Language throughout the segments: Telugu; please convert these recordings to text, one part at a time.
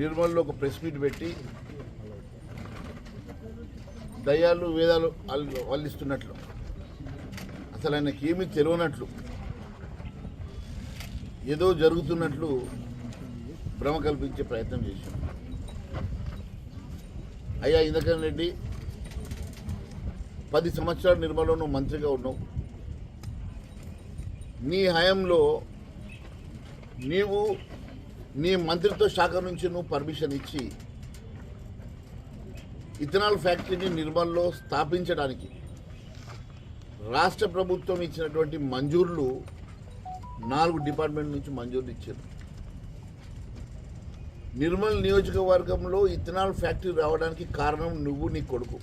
నిర్మల్లో ఒక ప్రెస్ మీట్ పెట్టి దయ్యాలు వేదాలు వాళ్ళు వాళ్ళిస్తున్నట్లు అసలు ఆయనకి ఏమీ తెలియనట్లు. ఏదో జరుగుతున్నట్లు భ్రమ కల్పించే ప్రయత్నం చేశాం అయ్యా ఇందకరణ్ రెడ్డి పది సంవత్సరాలు నిర్మల్లో నువ్వు మంత్రిగా ఉన్నావు. నీ హయాంలో నీవు నీ మంత్రిత్వ శాఖ నుంచి నువ్వు పర్మిషన్ ఇచ్చి ఇథనాల్ ఫ్యాక్టరీని నిర్మల్లో స్థాపించడానికి రాష్ట్ర ప్రభుత్వం ఇచ్చినటువంటి మంజూర్లు నాలుగు డిపార్ట్మెంట్ నుంచి మంజూర్లు ఇచ్చారు. నిర్మల్ నియోజకవర్గంలో ఇథనాల్ ఫ్యాక్టరీ రావడానికి కారణం నువ్వు నీ కొడుకు.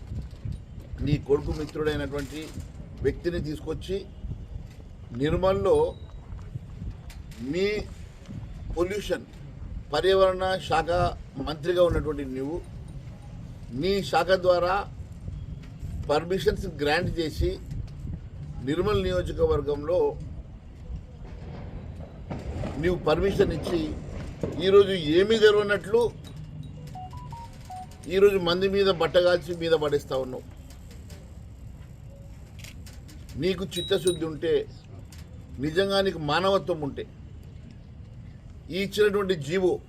నీ కొడుకు మిత్రుడైనటువంటి వ్యక్తిని తీసుకొచ్చి నిర్మల్లో మీ పొల్యూషన్ పర్యావరణ శాఖ మంత్రిగా ఉన్నటువంటి నువ్వు నీ శాఖ ద్వారా పర్మిషన్స్ గ్రాంట్ చేసి నిర్మల్ నియోజకవర్గంలో నీవు పర్మిషన్ ఇచ్చి ఈరోజు ఏమీ జరగనట్లు ఈరోజు మంది మీద బట్టగాల్చి మీద పడేస్తా ఉన్నావు. నీకు చిత్తశుద్ధి ఉంటే నిజంగా నీకు మానవత్వం ఉంటే ఇచ్చినటువంటి జీవో.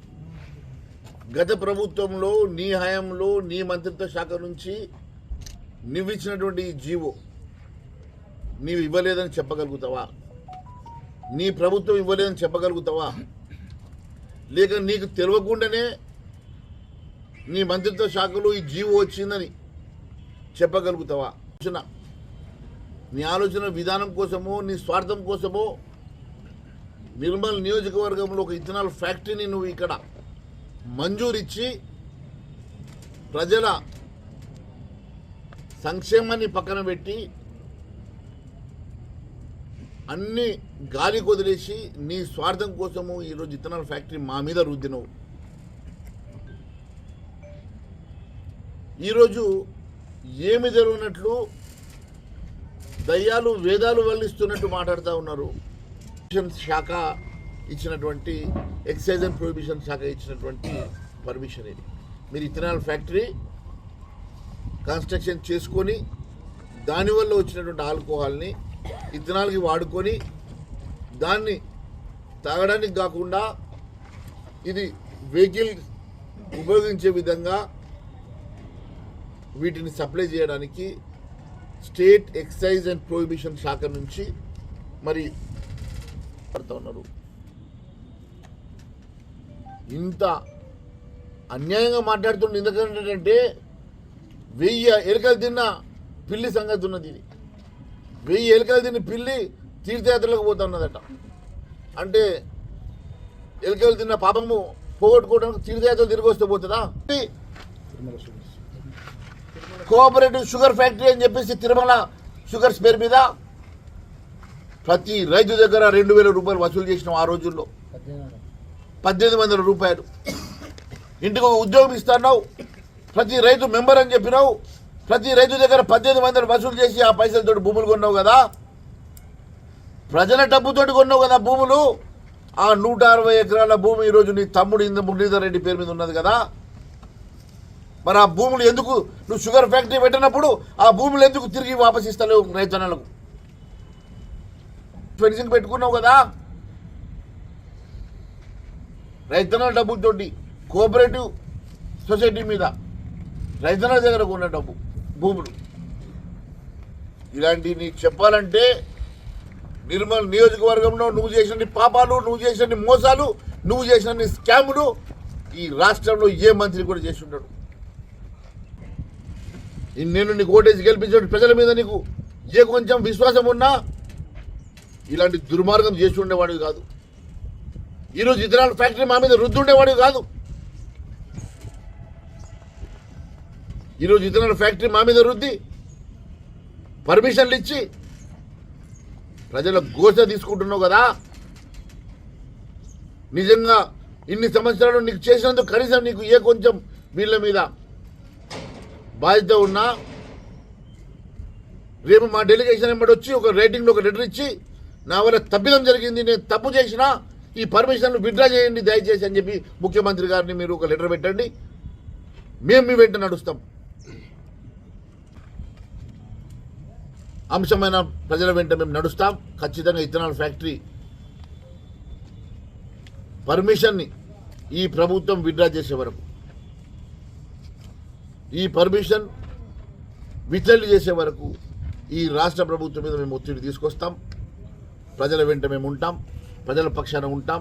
గత ప్రభుత్వంలో నీ హయాంలో నీ మంత్రిత్వ శాఖ నుంచి నువ్వు ఇచ్చినటువంటి ఈ జీవో నీవు ఇవ్వలేదని చెప్పగలుగుతావా? నీ ప్రభుత్వం ఇవ్వలేదని చెప్పగలుగుతావా? లేక నీకు తెలియకుండానే నీ మంత్రిత్వ శాఖలో ఈ జీవో వచ్చిందని చెప్పగలుగుతావా? ఆలోచన. నీ ఆలోచన విధానం కోసమో నీ స్వార్థం కోసమో నిర్మల్ నియోజకవర్గంలో ఒక ఇథనాల్ ఫ్యాక్టరీని నువ్వు ఇక్కడ మంజూరిచ్చి ప్రజల సంక్షేమాన్ని పక్కన పెట్టి అన్ని గాలి కొదిలేసి నీ స్వార్థం కోసము ఈరోజు ఇథనాల్ ఫ్యాక్టరీ మా మీద రుద్దినవు. ఈరోజు ఏమి జరుగునట్లు దయ్యాలు వేదాలు వల్లిస్తున్నట్టు మాట్లాడుతూ ఉన్నారు. ప్రొహిబిషన్ శాఖ ఇచ్చినటువంటి ఎక్సైజ్ అండ్ ప్రొహిబిషన్ శాఖ ఇచ్చినటువంటి పర్మిషన్ ఇది. మీరు ఇథనాల్ ఫ్యాక్టరీ కన్స్ట్రక్షన్ చేసుకొని దానివల్ల వచ్చినటువంటి ఆల్కహాల్ని ఇథనాల్కి వాడుకొని దాన్ని తాగడానికి కాకుండా ఇది వెహికల్ ఉపయోగించే విధంగా వీటిని సప్లై చేయడానికి స్టేట్ ఎక్సైజ్ అండ్ ప్రొహిబిషన్ శాఖ నుంచి మరి పడుతూ ఉన్నారు ఇంత అన్యాయంగా మాట్లాడుతుండే ఎందుకంటే వెయ్యి ఎలుకలు తిన్న పిల్లి సంగతి ఉన్నది ఇది. వెయ్యి ఎలుకలు తిన్న పిల్లి తీర్థయాత్రలకు పోతున్నదట అంటే ఎలుకలు తిన్న పాపము పోగొట్టుకోవడానికి తీర్థయాత్రలు తిరిగి వస్తే పోతుందా? కోఆపరేటివ్ షుగర్ ఫ్యాక్టరీ అని చెప్పేసి తిరుమల షుగర్స్ పేరు మీద ప్రతి రైతు దగ్గర రెండు వేల రూపాయలు వసూలు చేసినాం ఆ రోజుల్లో. పద్దెనిమిది వందల రూపాయలు. ఇంటికి ఒక ఉద్యోగం ఇస్తున్నావు ప్రతి రైతు మెంబర్ అని చెప్పినావు ప్రతి రైతు దగ్గర పద్దెనిమిది వందలు వసూలు చేసి ఆ పైసలతో భూములు కొన్నావు కదా? ప్రజల డబ్బుతోటి కొన్నావు కదా భూములు? ఆ నూట అరవై ఎకరాల భూమి ఈరోజు నీ తమ్ముడు ఇంద మురళీధర్ రెడ్డి పేరు మీద ఉన్నది కదా? మరి ఆ భూములు ఎందుకు నువ్వు షుగర్ ఫ్యాక్టరీ పెట్టినప్పుడు ఆ భూములు ఎందుకు తిరిగి వాపసిస్తలేవు రైతన్నలకు? ఫెన్సింగ్ పెట్టుకున్నావు కదా? రైతన్నల డబ్బులతోటి కోఆపరేటివ్ సొసైటీ మీద రైతన్నల దగ్గర ఉన్న డబ్బు భూములు. ఇలాంటివి నీకు చెప్పాలంటే నిర్మల్ నియోజకవర్గంలో నువ్వు చేసిన పాపాలు నువ్వు చేసిన మోసాలు నువ్వు చేసిన స్కాములు ఈ రాష్ట్రంలో ఏ మంత్రి కూడా చేసి ఉంటాడు నేను నీకు ఓటేసి గెలిపించిన ప్రజల మీద నీకు ఏ కొంచెం విశ్వాసం ఉన్నా ఇలాంటి దుర్మార్గం చేసి ఉండేవాడివి కాదు. ఈరోజు ఇతరాల ఫ్యాక్టరీ మా మీద రుద్దుండేవాడివి కాదు. ఈరోజు ఇతరుల ఫ్యాక్టరీ మా మీద రుద్ది పర్మిషన్లు ఇచ్చి ప్రజల గోస తీసుకుంటున్నావు కదా? నిజంగా ఇన్ని సంవత్సరాలు నీకు చేసినందుకు కనీసం నీకు ఏ కొంచెం వీళ్ళ మీద బాధ్యత ఉన్నా రేపు మా డెలిగేషన్ వెంబడి వచ్చి ఒక రేటింగ్లో ఒక లెటర్ ఇచ్చి నా వల్ల తప్పిదం జరిగింది నేను తప్పు చేసినా ఈ పర్మిషన్లు విత్డ్రా చేయండి దయచేసి అని చెప్పి ముఖ్యమంత్రి గారిని మీరు ఒక లెటర్ పెట్టండి. మేము మీ వెంట నడుస్తాం. అంశమైన ప్రజల వెంట మేము నడుస్తాం. ఖచ్చితంగా ఇథనాల్ ఫ్యాక్టరీ పర్మిషన్ని ఈ ప్రభుత్వం విత్డ్రా చేసే వరకు ఈ పర్మిషన్ విత్డ్రాల్ చేసే వరకు ఈ రాష్ట్ర ప్రభుత్వం మీద మేము ఒత్తిడి తీసుకొస్తాం. ప్రజల వెంట మేము ఉంటాం ప్రజల పక్షాన ఉంటాం.